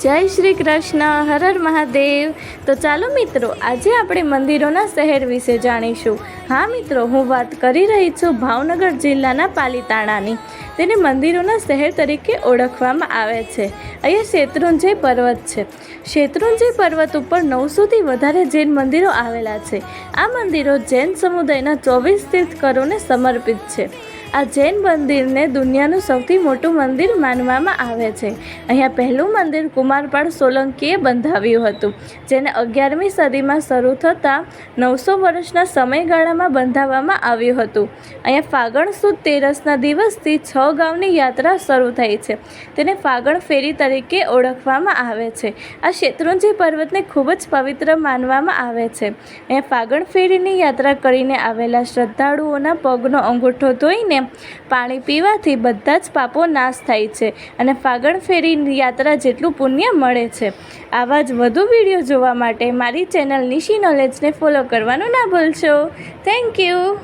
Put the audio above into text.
જય શ્રી કૃષ્ણ, હર હર મહાદેવ. તો ચાલો મિત્રો, આજે આપણે મંદિરોના શહેર વિશે જાણીશું. હા મિત્રો, હું વાત કરી રહી છું ભાવનગર જિલ્લાના પાલીતાણાની. તેને મંદિરોના શહેર તરીકે ઓળખવામાં આવે છે. અહીંયા શેત્રુંજય પર્વત છે. શેત્રુંજય પર્વત ઉપર નવસોથી વધારે જૈન મંદિરો આવેલા છે. આ મંદિરો જૈન સમુદાયના ચોવીસ તીર્થકરોને સમર્પિત છે. આ જૈન મંદિરને દુનિયાનું સૌથી મોટું મંદિર માનવામાં આવે છે. અહીંયા પહેલું મંદિર કુમારપાળ સોલંકીએ બંધાવ્યું હતું, જેને અગિયારમી સદીમાં શરૂ થતાં નવસો વર્ષના સમયગાળામાં બંધાવવામાં આવ્યું હતું. અહીંયા ફાગણ સુદ તેરસના દિવસથી છ ગામની યાત્રા શરૂ થઈ છે. તેને ફાગણ ફેરી તરીકે ઓળખવામાં આવે છે. આ શેત્રુંજી પર્વતને ખૂબ જ પવિત્ર માનવામાં આવે છે. અહીંયા ફાગણ ફેરીની યાત્રા કરીને આવેલા શ્રદ્ધાળુઓના પગનો અંગૂઠો ધોઈને પાણી પીવાથી બધા જ પાપો નાશ થાય છે અને ફાગણ ફેરી યાત્રા જેટલું પુણ્ય મળે છે. આવા જ વધુ વીડિયો જોવા માટે મારી ચેનલ નિશી નોલેજને ફોલો કરવાનું ના ભૂલશો. Thank you